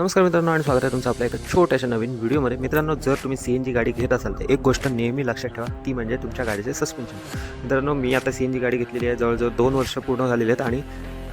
नमस्कार मित्रांनो आणि स्वागत आहे तुमचं आपल्या एका छोट्याशा नवीन व्हिडिओमध्ये. मित्रांनो जर तुम्ही सी एन जी गाडी घेत असाल तर एक गोष्ट नेहमी लक्षात ठेवा ती म्हणजे तुमच्या गाडीचे सस्पेन्शन मित्रांनो मी आता सी एन जी गाडी घेतलेली आहे जवळजवळ दोन वर्ष पूर्ण झालेली आहेत आणि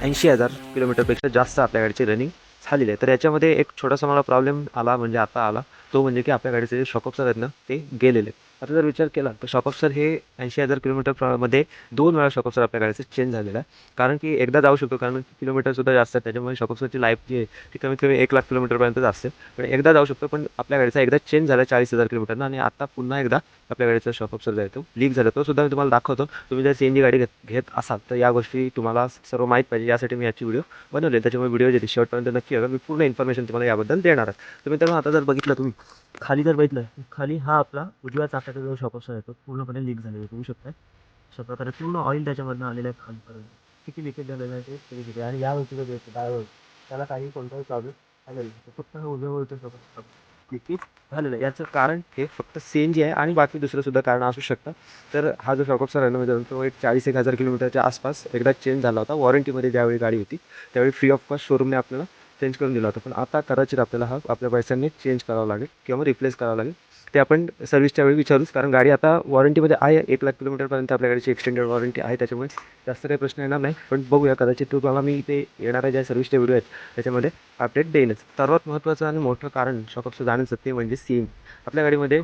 ऐंशी हजार किलोमीटरपेक्षा जास्त आपल्या गाडीची रनिंग झालेली आहे. तर याच्यामध्ये एक छोटासा मला प्रॉब्लेम आला म्हणजे आता आला तो म्हणजे की आपल्या गाडीचे जे शॉकअप्स आहेत ना ते गेलेले आहेत. आता जर विचार केला तर शॉकअप्सर हे ऐंशी हजार किलोमीटरमध्ये दोन वेळा शॉकअप्सर आपल्या गाडीचं चेंज झालेलं आहे. कारण की एकदा जाऊ शकतो कारण किलोमीटरसुद्धा जास्त आहे त्याच्यामुळे शॉकअप्सरची लाईफ जी आहे ती कमीत कमी एक लाख किलोमीटरपर्यंत असते पण एकदा जाऊ शकतो पण आपल्या गाडीचा एकदा चेंज झाला चाळीस हजार किलोमीटरनं आणि आता पुन्हा एकदा आपल्या गाडीचा शॉकअप्सर जो आहे तो लीक झाला. तो सुद्धा मी तुम्हाला दाखवतो. तुम्ही जर सी एन जी गाडी घेत घेत असाल तर या गोष्टी तुम्हाला सर्व माहीत पाहिजे. यासाठी मी याची व्हिडिओ बनवले. त्याच्यामुळे व्हिडिओ जे शेवटपर्यंत नक्की बघा. मी पूर्ण इन्फॉर्मेशन तुम्हाला याबद्दल देणार आहे. तर आता जर बघितलं तुम्ही खाली जर बघितलं खाली हा आपला उजव्या त्याचा जो शॉकअप्सर आहे तो पूर्णपणे लीक झालेला आहे तुम्ही शकता अशा प्रकारे पूर्ण ऑइल त्याच्यामधनं आलेलं आहे खालीपर्यंत. किती लिकेज झालेलं आहे ते किती किती आणि या गोष्टीचं जे डायवर त्याला काही कोणताही प्रॉब्लेम आलेला नाही. फक्त हा उभ्या वरचं लिकेज झालेलं आहे. याचं कारण हे फक्त सी जी आहे आणि बाकी दुसरं सुद्धा कारण असू शकतं. तर हा जो शॉकअप्सर आहे ना तो एक चाळीस एक हजार किलोमीटरच्या आसपास एकदा चेंज झाला होता. वॉरंटीमध्ये ज्यावेळी गाडी होती त्यावेळी फ्री ऑफ कॉस्ट शोरूमने आपल्याला चेंज करून दिला होता. पण आता कदाचित आपल्याला हा आपल्या पैशांनी चेंज करावा लागेल किंवा रिप्लेस करावा लागेल. ते आपण सर्व्हिसच्या वेळी विचारूच. कारण गाडी आता वॉरंटीमध्ये आहे एक लाख किलोमीटरपर्यंत आपल्या गाडीची एक्सटेंडेड वॉरंटी आहे त्याच्यामुळे जास्त काही प्रश्न येणार नाही. पण बघूया कदाचित तुम्हाला मी ते येणाऱ्या ज्या सर्व्हिसच्या व्हिडिओ आहेत त्याच्यामध्ये अपडेट देईनच. सर्वात महत्त्वाचं आणि मोठं कारण शॉकअपचं जाण्याचं ते म्हणजे सी एन आपल्या गाडीमध्ये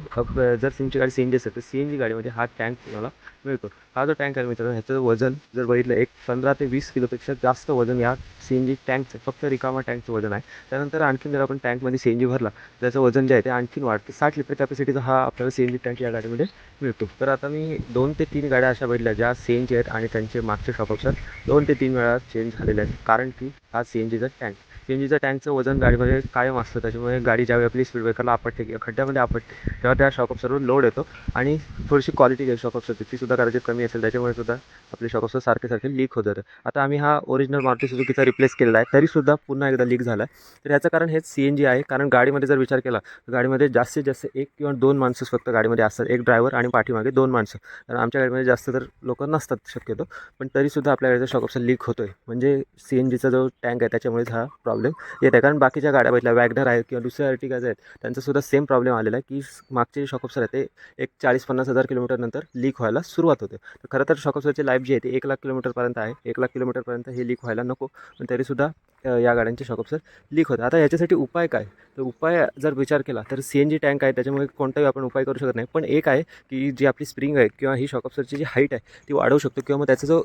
जर सिमची गाडी सी एन जी असेल तर सी एन जी गाडीमध्ये हा टँक तुम्हाला मिळतो. हा जो टँक आहे मित्रांनो ह्याचं वजन जर बघितलं एक पंधरा ते वीस किलोपेक्षा जास्त वजन या सी एन जी टँकचं फक्त रिकामा टँकचं वजन आहे. त्यानंतर आणखीन जर आपण टँकमध्ये सी एन जी भरला त्याचं वजन जे आहे ते आणखीन वाढते. साठ लिटर कॅपॅसिटीचा हा आपल्याला सी एन जी टँक या गाडीमध्ये मिळतो. तर आता मी दोन ते तीन गाड्या अशा बघितल्या ज्या सी एन जी आहेत आणि त्यांचे मागचे शॉकअप्सर दोन ते तीन वेळा चेंज झालेले आहेत. कारण की हा सी एन जीचा टँक सी एन जीचा टँकचं वजन गाडीमध्ये कायम असतं. त्याच्यामुळे गाडी ज्यावेळी आपली स्पीड ब्रेकरला आपटते किंवा खड्ड्यामध्ये आपटते तेव्हा त्या शॉकअप्सरवर लोड येतो आणि थोडीशी क्वालिटी जे शॉकअप्सरची ती सुद्धा कदाचित कमी असेल. त्याच्यामुळे सुद्धा आपले शॉकअप्सर सारखे सारखे लीक होत जातं आता आम्ही हा ओरिजिनल मारुती सुझुकीचा रिप्लेस केलेला आहे. तरीसुद्धा पुन्हा एकदा लीक झाला. आहे तर याचं कारण हेच सी एन जी आहे. कारण गाडीमध्ये जर विचार केला तर गाडीमध्ये जास्तीत जास्त एक किंवा दोन माणसंच फक्त गाडीमध्ये असतात. एक ड्रायव्हर आणि पाठीमागे दोन माणसं. कारण आमच्या गाडीमध्ये जास्त तर लोक नसतात शक्यतो. पण तरीसुद्धा आपल्या गाडीचा शॉकअप्सर लीक होतो आहे म्हणजे सी एन जीचा जो टँक आहे त्याच्यामुळेच हा प्रॉब्लेम प्रॉब्लेम येत आहे कारण बाकीच्या गाड्या बघितल्या वॅगनर आहेत किंवा दुसऱ्या अर्टिगाज आहेत त्यांचासुद्धा सेम प्रॉब्लेम आलेला आहे की मागचे जे शॉकअप्सर आहेत ते एक चाळीस पन्नास हजार किलोमीटरनंतर लीक व्हायला सुरुवात होते. तर खरं तर शॉकअप्सरची लाईफ जी आहे ती एक लाख किलोमीटरपर्यंत आहे. एक लाख किलोमीटरपर्यंत हे लीक व्हायला नको. पण तरीसुद्धा या गाड्यांचे शॉकअप्सर लीक होतं. आता याच्यासाठी उपाय काय? तर उपाय जर विचार केला तर सी एन जी टँक आहे. त्याच्यामुळे कोणताही आपण उपाय करू शकत नाही. पण एक आहे की जी आपली स्प्रिंग आहे किंवा ही शॉकअपसरची जी हाईट आहे ती वाढवू शकतो. किंवा मग त्याचा जो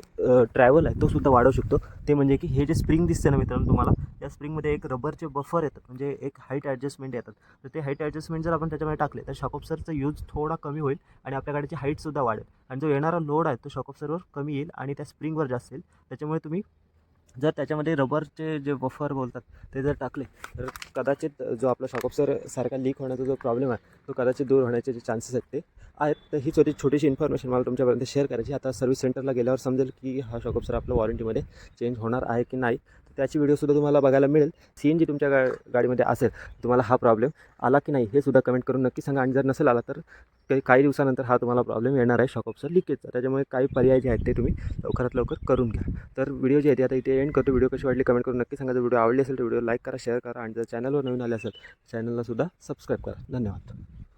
ट्रॅव्हल आहे तो सुद्धा वाढवू शकतो. ते म्हणजे की हे जे स्प्रिंग दिसते ना मित्रांनो तुम्हाला या स्प्रिंगमध्ये एक रबरचे बफर येतात. म्हणजे एक हाईट ॲडजस्टमेंट येतात. तर ते हाईट ॲडजस्टमेंट जर आपण त्याच्यामध्ये टाकले तर शॉकअपसरचा यूज थोडा कमी होईल आणि आपल्या गाडीची हाईटसुद्धा वाढेल. आणि जो येणारा लोड आहे तो शॉकअपसरवर कमी येईल आणि त्या स्प्रिंगवर जास्त येईल. त्याच्यामुळे तुम्ही जर त्याच्यामध्ये रबरचे जे बफर बोलतात ते जर टाकले तर कदाचित जो आपला शॉकअप्सर सारखा लीक होण्याचा जो प्रॉब्लेम आहे तो कदाचित दूर होण्याचे जे चान्सेस आहेत ते आहेत. तर ही छोटी छोटीशी इन्फॉर्मेशन मला तुमच्यापर्यंत शेअर करायची. आता सर्व्हिस सेंटरला गेल्यावर समजेल की हा शॉकअप्सर आपल्या वॉरंटीमध्ये चेंज होणार आहे की नाही. त्याची व्हिडिओसुद्धा तुम्हाला बघायला मिळेल. सी एन जी तुमच्या गा गाडीमध्ये असेल तुम्हाला हा प्रॉब्लेम आला की नाही हे सुद्धा कमेंट करून नक्की सांगा. आणि जर नसेल आला तर काही दिवसानंतर हा तुम्हाला प्रॉब्लेम येणार आहे शॉकऑपचा लिकेजचा त्याच्यामुळे काही पर्याय जे आहेत ते तुम्ही लवकरात लवकर करून घ्या. तर व्हिडिओ जे आहे ते आता इथे एंड करतो. व्हिडिओ कशी वाटली कमेंट करून नक्की सांगा. जर व्हिडिओ आवडली असेल तर व्हिडिओ लाईक करा शेअर करा. आणि जर चॅनलवर नवीन आले असेल चॅनलला सुद्धा सबस्क्राईब करा. धन्यवाद.